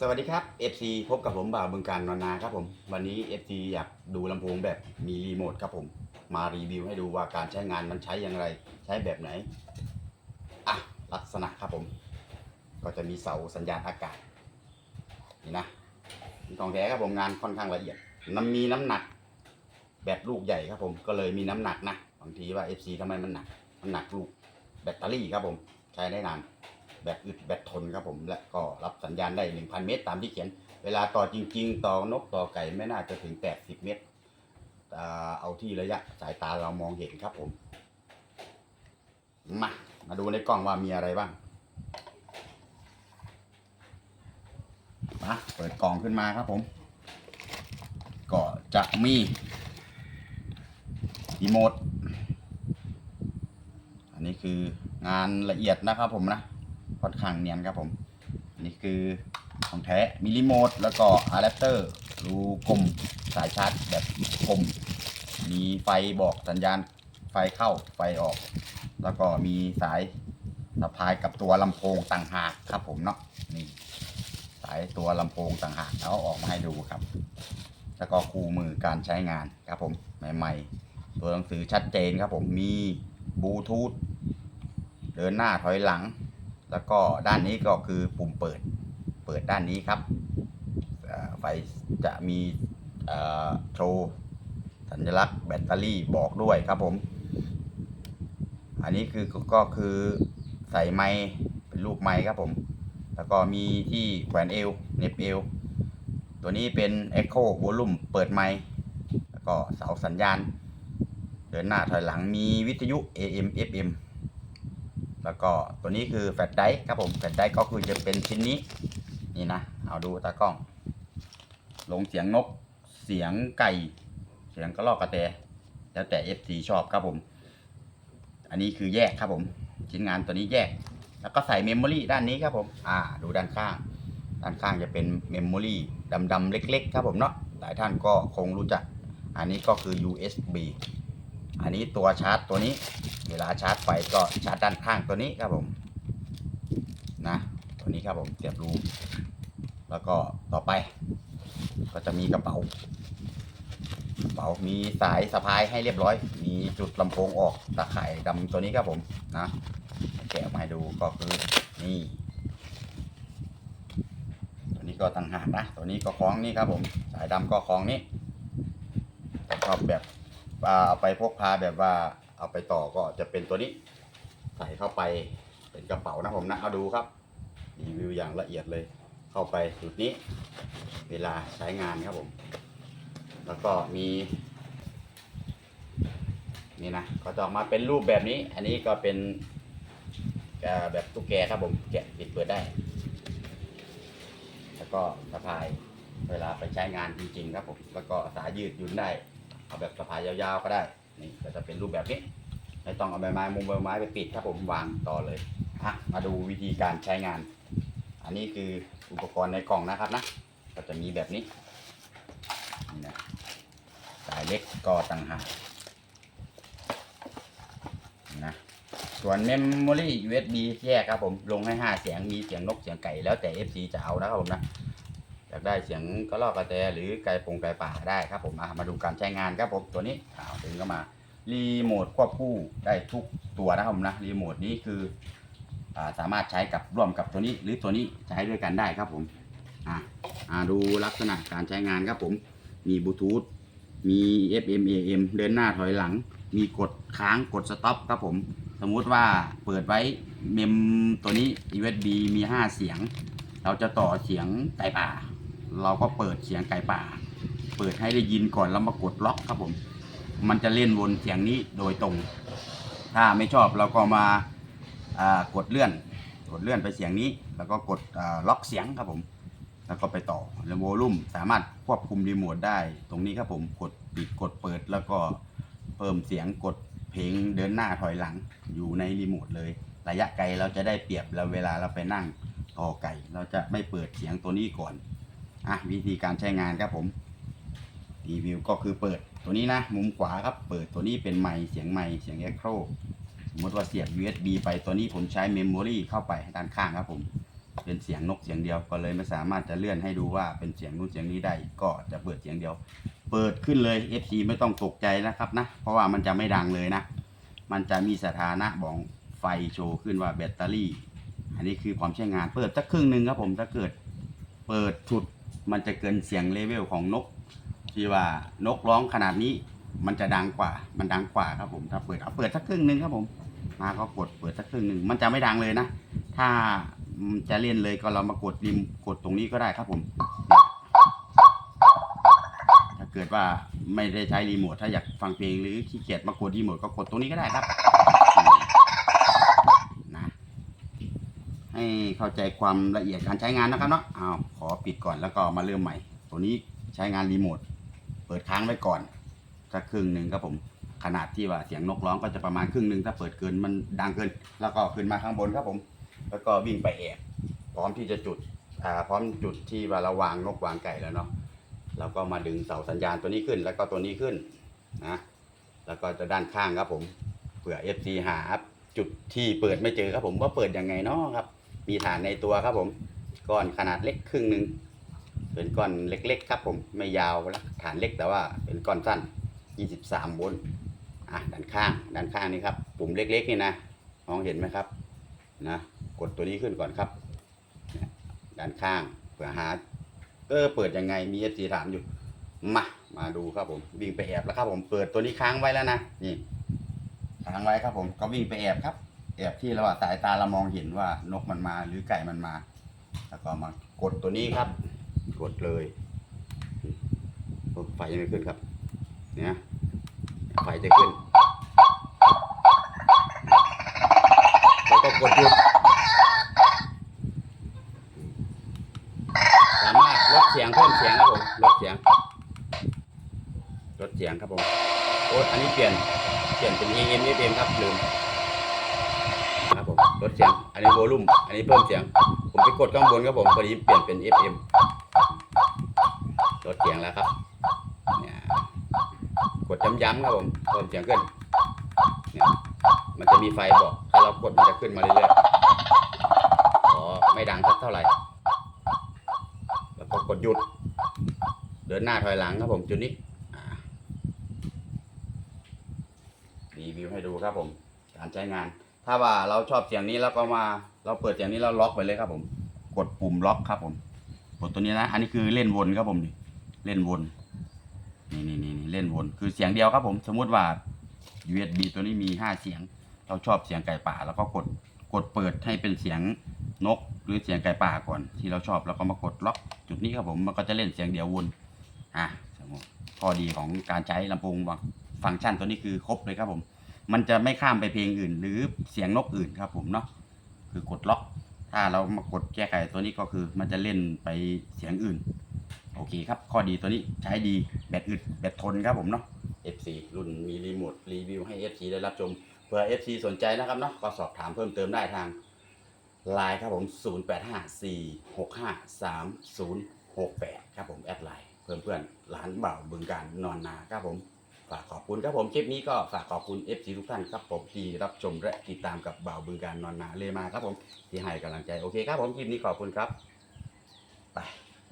สวัสดีครับ FC พบกับผมบ่าวบึงการนอนนาครับผมวันนี้ FC อยากดูลำโพงแบบมีรีโมทครับผม มารีวิวให้ดูว่าการใช้งานมันใช้อย่างไร ใช้แบบไหนอะลักษณะครับผม ก็จะมีเสาสัญญาณอากาศ นี่นะมีทองแท้ครับผมงานค่อนข้างละเอียดมันมีน้ำหนัก แบบลูกใหญ่ครับผม ก็เลยมีน้ำหนักนะบางทีว่า FC ทำไมมันหนักมันหนักลูกแบตเตอรี่ครับผม ใช้ได้นาน แบตอึดแบตทนครับผมและก็รับสัญญาณได้ 1,000 เมตรตามที่เขียน เวลาต่อจริง ๆ ต่อนกต่อไก่ไม่น่าจะถึง 80 เมตรเอาที่ระยะสายตาเรามองเห็นครับผม มา มาดูในกล้องว่ามีอะไรบ้างมาเปิดกล่องขึ้นมาครับผม ก็จะมีรีโมท อันนี้คืองานละเอียดนะครับผมนะ ค่อนข้างเนียนครับผม อันนี้คือของแท้ มีรีโมทแล้วก็อะแดปเตอร์รูกลมสายชาร์จแบบกลม มีไฟบอกสัญญาณไฟเข้าไฟออก แล้วก็มีสายสะพายกับตัวลำโพงต่างหากครับผมเนาะนี่สายตัวลำโพงต่างหากเอาออกมาให้ดูครับ แล้วก็คู่มือการใช้งานครับผมใหม่ๆ ตัวหนังสือชัดเจนครับผมมีบลูทูธเดินหน้าถอยหลัง แล้วก็ด้านนี้ก็คือปุ่มเปิด เปิดด้านนี้ครับไฟจะมีโชว์สัญลักษณ์แบตเตอรี่บอกด้วยครับผม อันนี้คือก็คือใส่ไม้เป็นลูกไม้ครับผม แล้วก็มีที่แขวนเอวเน็บเอว ตัวนี้เป็น Echo Volume เปิดไมค์แล้วก็เสาสัญญาณ เดินหน้าถอยหลังมีวิทยุ AM FM แล้วก็ตัวนี้คือแฟลชไดร์ครับผมแฟลชไดร์ก็คือจะเป็นชิ้นนี้ นี่นะ เอาดูตากล้อง ลงเสียงนก เสียงไก่ เสียงกระรอกกระแต แล้วแต่ FC ชอบครับผม อันนี้คือแยกครับผม ชิ้นงานตัวนี้แยก แล้วก็ใส่เมมโมรีด้านนี้ครับผม อ่า ดูด้านข้าง ด้านข้างจะเป็นเมมโมรีดำๆเล็ก ๆ ครับผมเนาะ หลายท่านก็คงรู้จัก อันนี้ก็คือ USB อันนี้ตัวชาร์จตัวนี้ เวลาชาร์จไฟก็ชาร์จด้านข้างตัวนี้ครับผมนะตัวนี้ครับผมเสียบรูแล้วก็ต่อไป ก็จะมีกระเป๋ากระเป๋ามีสายสะพายให้เรียบร้อย มีจุดลำโพงออกตะข่ายดำตัวนี้ครับผมนะแกะมาให้ดูก็คือนี่ตัวนี้ก็ต่างหากนะตัวนี้ก็คล้องนี่ครับผม สายดำก็คล้องนี้ชอบแบบ ว่าเอาไปพกพาแบบว่าเอาไปต่อก็จะเป็นตัวนี้ ใส่เข้าไปเป็นกระเป๋านะผมนะเอาดูครับรีวิวอย่างละเอียดเลย เข้าไปจุดนี้ เวลาใช้งานครับผม แล้วก็มีนี่นะก็จะออกมาเป็นรูปแบบนี้ อันนี้ก็เป็นแบบตุ๊กแกครับผมแกะปิดเปิดได้ แล้วก็สะพายเวลาไปใช้งานจริงๆครับผม แล้วก็สายยืดยุ่นได้ เอาแบบสะพายยาวๆก็ได้ นี่ก็จะเป็นรูปแบบนี้ ไม่ต้องเอาใบไม้มุมใบไม้ไปปิดครับผมวางต่อเลยอะมาดูวิธีการใช้งาน อันนี้คืออุปกรณ์ในกล่องนะครับนะ ก็จะมีแบบนี้นี่นะสายเล็กก็ต่างหากนะส่วน Memory USB แยกครับผมลงให้ 5 เสียงมีเสียงนกเสียงไก่แล้วแต่ FC จะเอานะครับผมนะ อยากได้เสียงกระรอกกระแตหรือไก่ปงไก่ป่าได้ครับผมมาดูการใช้งานครับผมตัวนี้ถึงเข้ามารีโมทควบคู่ได้ทุกตัวนะครับผมนะรีโมทนี้คืออสามารถใช้กับร่วมกับตัวนี้หรือตัวนี้ใช้ด้วยกันได้ครับผมอ่าดูลักษณะการใช้งานครับผมมีบลูทูธมี FM AM เดินหน้าถอยหลัง มีกดค้างกดสต็อปครับผม สมมุติว่าเปิดไว้เมมตัวนี้ USB มี 5 เสียง เราจะต่อเสียงไก่ป่า เราก็เปิดเสียงไก่ป่า เปิดให้ได้ยินก่อนแล้วมากดล็อกครับผม มันจะเล่นวนเสียงนี้โดยตรง ถ้าไม่ชอบเราก็มาากดเลื่อน กดเลื่อนไปเสียงนี้ แล้วก็กดล็อกเสียงครับผม แล้วก็ไปต่อแล้วโวลูมสามารถควบคุมรีโมทได้ ตรงนี้ครับผมกดปิดกดเปิดแล้วก็เพิ่มเสียงกดเพลงเดินหน้าถอยหลังอยู่ในรีโมทเลย ระยะไกลเราจะได้เปรียบเราเวลาเราไปนั่งต่อไก่ เราจะไม่เปิดเสียงตัวนี้ก่อน อะวิธีการใช้งานครับผมรีวิวก็คือเปิดตัวนี้นะ มุมขวาครับ เปิดตัวนี้เป็นไมค์เสียงไมค์เสียงเอ็กโครสมมติว่าเสียบ USB ไปตัวนี้ผมใช้เมมโมรีเข้าไปด้านข้างครับผม เป็นเสียงนกเสียงเดียวก็เลยไม่สามารถจะเลื่อนให้ดูว่าเป็นเสียงนู้นเสียงนี้ได้ก็จะเปิดเสียงเดียว เปิดขึ้นเลย FC ไม่ต้องตกใจนะครับนะ เพราะว่ามันจะไม่ดังเลยนะ มันจะมีสถานะบอกไฟโชว์ขึ้นว่าแบตเตอรี่ อันนี้คือความใช้งานเปิดสักครึ่งหนึ่งครับผมถ้าเกิด เปิดสุด มันจะเกินเสียงเลเวลของนก ที่ว่านกร้องขนาดนี้มันจะดังกว่า มันดังกว่าครับผม ถ้าเปิดเอาเปิดสักครึ่งหนึ่งครับผม มาก็กดเปิดสักครึ่งหนึ่งมันจะไม่ดังเลยนะ ถ้าจะเล่นเลยก็เรามากดริมกดตรงนี้ก็ได้ครับผม ถ้าเกิดว่าไม่ได้ใช้รีโมท ถ้าอยากฟังเพลงหรือขี้เกียจมากดรีโมทก็กดตรงนี้ก็ได้ครับนะให้เข้าใจความละเอียดการใช้งานนะครับเนาะอ้าว อปิดก่อนแล้วก็มาเริ่มใหม่ ตัวนี้ใช้งานรีโมทเปิดค้างไว้ก่อนสักครึ่งหนึ่งครับผมขนาดที่ว่าเสียงนกร้องก็จะประมาณครึ่งหนึ่งถ้าเปิดเกินมันดังเกิน แล้วก็ขึ้นมาข้างบนครับผม แล้วก็วิ่งไปแอบพร้อมที่จะจุดอ่าพร้อมจุดที่ว่าเราวางนกวางไก่แล้วเนาะแล้วก็มาดึงเสาสัญญาณตัวนี้ขึ้น แล้วก็ตัวนี้ขึ้นนะแล้วก็จะด้านข้างครับผมเผื่อ FC หาจุดที่เปิดไม่เจอครับผมว่าเปิดยังไงเนาะครับ มีฐานในตัวครับผม ก้อนขนาดเล็กครึ่งหนึ่งเป็นก้อนเล็กๆครับผมไม่ยาวแล้วฐานเล็กแต่ว่าเป็นก้อนสั้น 23โวลต์อะด้านข้าง ด้านข้างนี้ครับ ปุ่มเล็กๆนี่นะมองเห็นไหมครับนะกดตัวนี้ขึ้นก่อนครับ ด้านข้างเผื่อหาเออเปิดยังไงมี FC ถามอยู่มามาดูครับผมวิ่งไปแอบแล้วครับผมเปิดตัวนี้ค้างไว้แล้วนะนี่ค้างไว้ครับผมก็วิ่งไปแอบครับแอบที่เราสายตาเรามองเห็นว่านกมันมาหรือไก่มันมา แล้วก็มากดตัวนี้ครับ กดเลยไฟยังไม่ขึ้นครับ เนี่ยไฟจะขึ้นแล้วก็กดหยุดสามารถลดเสียงเพิ่มเสียงครับผมลดเสียงลดเสียงครับผมโอ้อันนี้เปลี่ยนเปลี่ยนเป็น AM FM ครับลืมครับผม ลดเสียง อันนี้โวลูมอันนี้เพิ่มเสียง ผมไปกดข้างบนครับผมพอดีเปลี่ยนเป็น FM ลดเสียงแล้วครับเนี่ยกดย้ำๆครับผมเพิ่มเสียงขึ้นเนี่ยมันจะมีไฟบอกถ้าเรากดมันจะขึ้นมาเรื่อยๆอ๋อไม่ดังสักเท่าไหร่ แล้วก็กดหยุด เดินหน้าถอยหลังครับผมจุดนี้รีวิวให้ดูครับผม การใช้งาน ถ้าว่าเราชอบเสียงนี้แล้วก็มา เราเปิดเสียงนี้แล้วล็อกไปเลยครับ ผม กดปุ่มล็อกครับ ผม กดตัวนี้นะ อันนี้คือเล่นวนครับผมนี่เล่นวนนี่นี่นี่เล่นวน คือเสียงเดียวครับ ผม สมมุติว่า USB ตัวนี้มีห้าเสียง เราชอบเสียงไก่ป่า แล้วก็กดกดเปิดให้เป็นเสียงนก หรือเสียงไก่ป่าก่อน ที่เราชอบแล้วก็มากดล็อก จุดนี้ครับผมมันก็จะเล่นเสียงเดียววนอะสมมติข้อดีของการใช้ลำโพงฟังก์ชันตัวนี้คือครบเลยครับผม มันจะไม่ข้ามไปเพลงอื่น หรือเสียงนกอื่นครับ ผมเนาะคือกดล็อก ถ้าเรามากดแก้ไขตัวนี้ก็คือมันจะเล่นไปเสียงอื่น โอเคครับ ข้อดีตัวนี้ใช้ดีแบตอึดแบตทนครับผมเนาะ FC รุ่นมีรีโมทรีวิวให้ FC ได้รับชมเผื่อ FC สนใจนะครับเนาะก็สอบถามเพิ่มเติมได้ทางไลน์ครับผม 0854653068 ครับผมแอดไลน์เพื่อนเพื่อนๆร้านเบ่าวบึงการนอนนาครับผม ฝากขอบคุณครับผมคลิปนี้ก็ฝากขอบคุณ FC ทุกท่านครับผมที่รับชมและติดตามกับบ่าวบึงการนอนนาเลมาครับผมที่ให้กำลังใจโอเคครับผมคลิปนี้ขอบคุณครับไป